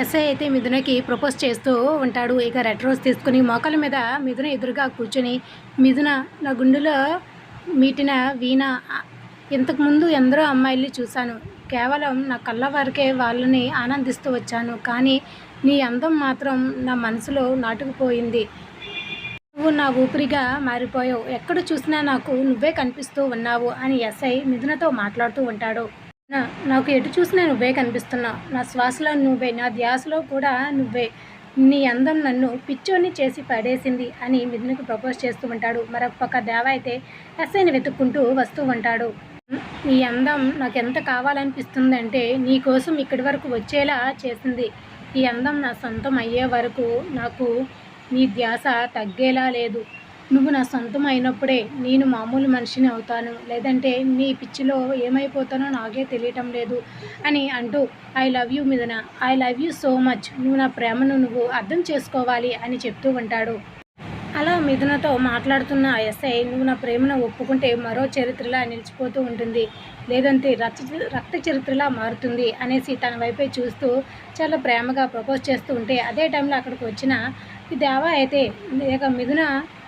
SI అయితే మిథునకి propose చేస్తూ ఉంటాడు. ఇక రెడ్ రోజ్ తీసుకుని మోకాల మీద మిథున ఎదురుగా కూర్చొని మిథున నా గుండెలో మీటిన వీణ ఇంతకుముందు ఎందరో అమ్మాయిల్ని చూశాను. కేవలం నా కళ్ళ వరకే వాళ్ళని ఆనందిస్తూ వచ్చాను. కానీ నీ అందం మాత్రం నా మనసులో నాటుకుపోయింది. నువ్వు నా ఊపిరిగా మారిపోయావు. ఎక్కడ చూసినా నాకు నువ్వే కనిపిస్తూ ఉన్నావు అని ఎస్ఐ మిథునతో మాట్లాడుతూ ఉంటాడు. నాకు ఎటు చూసినా నువ్వే కనిపిస్తున్నావు నా శ్వాసలో నువ్వే నా ధ్యాసలో కూడా నువ్వే. నీ అందం నన్ను పిచ్చోని చేసి పడేసింది అని మిథునకు ప్రపోజ్ చేస్తూ ఉంటాడు. మరొక పక్క దేవ అయితే ఎస్ఐని వెతుక్కుంటూ వస్తూ ఉంటాడు. నీ అందం నాకు ఎంత కావాలనిపిస్తుంది అంటే నీ కోసం ఇక్కడి వరకు వచ్చేలా చేసింది. ఈ అందం నా సొంతం అయ్యే వరకు నాకు నీ ధ్యాస తగ్గేలా లేదు. నువ్వు నా సొంతం అయినప్పుడే నేను మామూలు మనిషిని అవుతాను. లేదంటే నీ పిచ్చిలో ఏమైపోతానో నాకే తెలియటం లేదు అని అంటూ I love you Mithuna. I love you so much. నువ్వు నా ప్రేమను నువ్వు అర్థం చేసుకోవాలి అని చెప్తూ ఉంటాడు. అలా మిథునతో మాట్లాడుతున్న ఎస్ఐ నువ్వు నా ప్రేమను ఒప్పుకుంటే మరో చరిత్రలా నిలిచిపోతూ ఉంటుంది. లేదంటే రక్త రక్త చరిత్రలా మారుతుంది అనేసి తన వైపే చూస్తూ చాలా ప్రేమగా ప్రపోజ్ చేస్తూ ఉంటే అదే టైంలో అక్కడికి వచ్చిన ఈ దేవా అయితే ఇక మిథున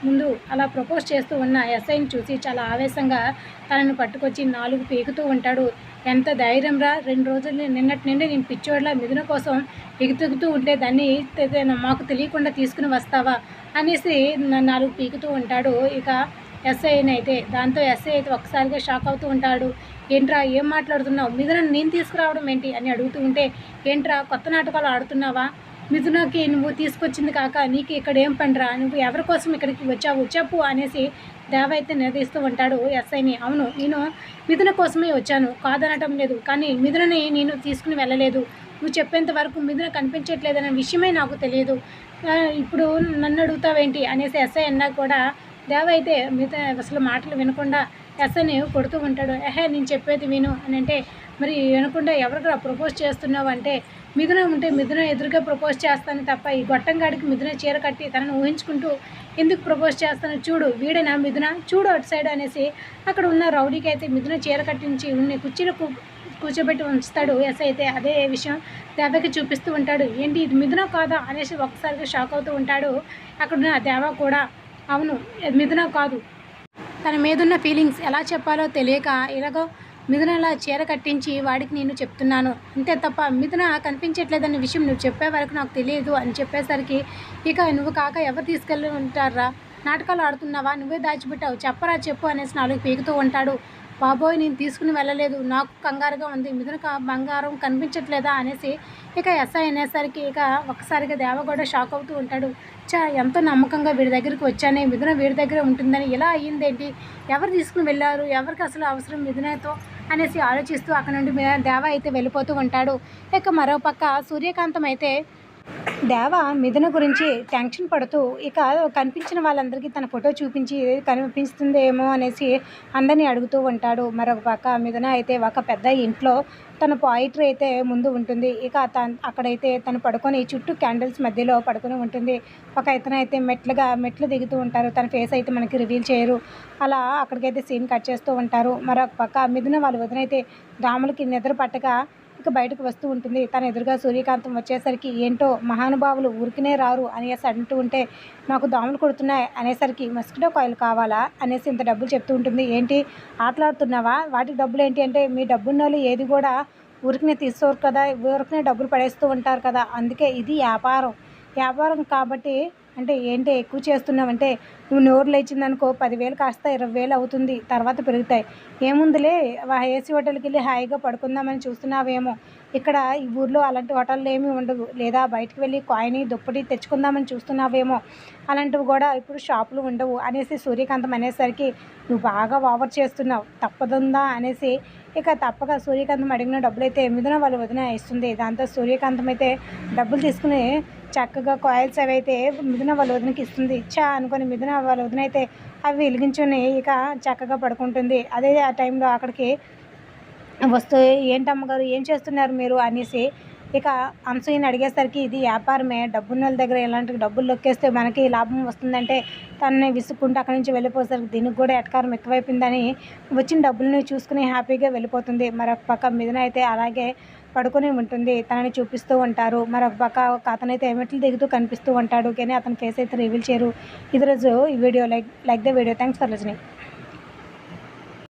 ముందు అలా ప్రపోజ్ చేస్తూ ఉన్న ఎస్ఐని చూసి చాలా ఆవేశంగా తనను పట్టుకొచ్చి నాలుగు పీకుతూ ఉంటాడు. ఎంత ధైర్యం రా? రెండు రోజులు నిన్నటి నుండి నేను పిచ్చోడ్లా మిథున కోసం ఎగుతుగుతూ ఉంటే దాన్ని మాకు తెలియకుండా తీసుకుని వస్తావా? అనేసి నాలుగు పీకుతూ ఉంటాడు. ఇక ఎస్ఐని అయితే దాంతో ఎస్ఐ అయితే ఒక్కసారిగా షాక్ అవుతూ ఉంటాడు. ఏంట్రా ఏం మాట్లాడుతున్నావు? మిథున నేను తీసుకురావడం ఏంటి? అని అడుగుతూ ఉంటే ఏంట్రా కొత్త నాటకాలు ఆడుతున్నావా? మిథునకి నువ్వు తీసుకొచ్చింది కాక నీకు ఇక్కడ ఏం పనిరా? నువ్వు ఎవరి కోసం ఇక్కడికి వచ్చావు? చెప్పు అనేసి దేవ అయితే నిలదీస్తూ ఉంటాడు ఎస్ఐని. అవును నేను మిథున కోసమే వచ్చాను. కాదనటం లేదు. కానీ మిథునని నేను తీసుకుని వెళ్ళలేదు. నువ్వు చెప్పేంత వరకు మిథున కనిపించట్లేదనే విషయమే నాకు తెలియదు. ఇప్పుడు నన్ను అడుగుతావేంటి అనేసి ఎస్ఐ అన్నా కూడా దేవ అయితే మిగతా అసలు మాటలు వినకుండా ఎస్ఐని కొడుతూ ఉంటాడు. ఎహే నేను చెప్పేది విను అని అంటే మరి వినకుండా ఎవరికి ప్రపోజ్ చేస్తున్నావు అంటే మిథున ఉంటే మిథున ఎదురుగా ప్రపోజ్ చేస్తాను తప్ప ఈ గొట్టంగాడికి మిథున చీర కట్టి తనను ఊహించుకుంటూ ఎందుకు ప్రపోజ్ చేస్తాను చూడు. వీడనా మిథున? చూడు అటు సైడ్ అనేసి అక్కడ ఉన్న రౌడీకి అయితే మిథున చీర కట్టించి ఉన్న కుర్చీలో కూర్చోబెట్టి ఉంచుతాడు ఎస్ అయితే అదే విషయం దేవకి చూపిస్తూ ఉంటాడు. ఏంటి ఇది మిథున కాదా అనేసి ఒక్కసారిగా షాక్ అవుతూ ఉంటాడు. అక్కడ ఉన్న దేవ కూడా అవును మిథున కాదు. తన మీదున్న ఫీలింగ్స్ ఎలా చెప్పాలో తెలియక ఇలాగో మిథున చీర కట్టించి వాడికి నేను చెప్తున్నాను. అంతే తప్ప మిథున కనిపించట్లేదన్న విషయం నువ్వు చెప్పే వరకు నాకు తెలియదు అని చెప్పేసరికి ఇక నువ్వు కాక ఎవరు తీసుకెళ్ళి ఉంటారా? నాటకాలు ఆడుతున్నావా? నువ్వే దాచిపెట్టావు. చెప్పరా చెప్పు అనేసి నాలుగు పీకుతూ ఉంటాడు. బాబోయ్ నేను తీసుకుని వెళ్ళలేదు. నాకు కంగారుగా ఉంది. మిథున బంగారం కనిపించట్లేదా అనేసి ఇక ఎస్ఐ అనేసరికి ఇక ఒక్కసారిగా దేవగౌడ షాక్ అవుతూ ఉంటాడు. చా ఎంతో నమ్మకంగా వీడి దగ్గరికి వచ్చానే. మిథున వీడి దగ్గర ఉంటుందని ఇలా అయ్యిందేంటి? ఎవరు తీసుకుని వెళ్ళారు? ఎవరికి అసలు అవసరం మిథునతో? అనేసి ఆలోచిస్తూ అక్కడ నుండి దేవ అయితే వెళ్ళిపోతూ ఉంటాడు. ఇక మరో పక్క సూర్యకాంతం అయితే దేవ మిథున గురించి టెన్షన్ పడుతూ ఇక కనిపించిన వాళ్ళందరికీ తన ఫోటో చూపించి కనిపిస్తుందేమో అనేసి అందరినీ అడుగుతూ ఉంటాడు. మరొక పక్క మిథున అయితే ఒక పెద్ద ఇంట్లో తన పాయిటరీ అయితే ముందు ఉంటుంది. ఇక తన అక్కడైతే తను పడుకొని చుట్టూ క్యాండిల్స్ మధ్యలో పడుకొని ఉంటుంది. ఒక ఇతను అయితే మెట్లుగా మెట్లు దిగుతూ ఉంటారు. తన ఫేస్ అయితే మనకి రివీల్ చేయరు. అలా అక్కడికైతే సీన్ కట్ చేస్తూ ఉంటారు. మరొక పక్క మిథున వాళ్ళ వదినైతే రాములకి నిద్ర పట్టక ఇక బయటకు వస్తూ ఉంటుంది. తన ఎదురుగా సూర్యకాంతం వచ్చేసరికి ఏంటో మహానుభావులు ఊరికినే రారు అనేసి అంటూ ఉంటే నాకు దోమలు కొడుతున్నాయి అనేసరికి మస్కిటో కాయిల్ కావాలా? అనేసి ఇంత డబ్బులు చెప్తూ ఉంటుంది. ఏంటి? ఆటలాడుతున్నావా? వాటికి డబ్బులు ఏంటి? అంటే మీ డబ్బున్న వాళ్ళు ఏది కూడా ఊరికినే తీసుకోరు కదా ఊరికనే డబ్బులు పడేస్తూ ఉంటారు కదా అందుకే ఇది వ్యాపారం. వ్యాపారం కాబట్టి అంటే ఏంటి ఎక్కువ చేస్తున్నావంటే నువ్వు నోరు లేచిందనుకో పదివేలు కాస్త ఇరవై వేలు అవుతుంది తర్వాత పెరుగుతాయి. ఏముందిలే ఏసీ హోటల్కి వెళ్ళి హాయిగా పడుకుందామని చూస్తున్నావేమో. ఇక్కడ ఈ ఊర్లో అలాంటి హోటళ్ళు ఏమీ ఉండవు. లేదా బయటకు వెళ్ళి కాయిన్ దుప్పటి తెచ్చుకుందామని చూస్తున్నావేమో. అలాంటివి కూడా ఇప్పుడు షాపులు ఉండవు అనేసి సూర్యకాంతం అనేసరికి నువ్వు బాగా ఓవర్ చేస్తున్నావు తప్పదుందా? అనేసి ఇక తప్పక సూర్యకాంతం అడిగిన డబ్బులు అయితే ఎనిమిదిన వాళ్ళు వదిన ఇస్తుంది. దాంతో సూర్యకాంతం అయితే డబ్బులు తీసుకుని చక్కగా కాయిల్స్ అవి అయితే మిథున వాళ్ళ వదినకి ఇస్తుంది. చా అనుకొని మిథున వాళ్ళ వదిన అయితే అవి వెలిగించుని ఇక చక్కగా పడుకుంటుంది. అదే ఆ టైంలో అక్కడికి వస్తూ ఏంటమ్మగారు ఏం చేస్తున్నారు మీరు? అనేసి ఇక అంశయ్యని అడిగేసరికి ఇది వ్యాపారమే. డబ్బున్న వాళ్ళ దగ్గర ఇలాంటి డబ్బులు లొక్కేస్తే మనకి లాభం వస్తుందంటే తనని విసుక్కుంటూ అక్కడి నుంచి వెళ్ళిపోసరికి దీనికి కూడా ఎటకారం ఎక్కువైపోయిందని వచ్చిన డబ్బుల్ని చూసుకుని హ్యాపీగా వెళ్ళిపోతుంది. మరొక పక్క మిథున అయితే అలాగే పడుకొని ఉంటుంది. తనని చూపిస్తూ ఉంటారు. మరొక పక్క ఒక అతనైతే మెట్లు దిగుతూ కనిపిస్తూ ఉంటాడు. కానీ అతని ఫేస్ అయితే రివీల్ చేయరు. ఇది రోజు ఈ video like like the video thanks for listening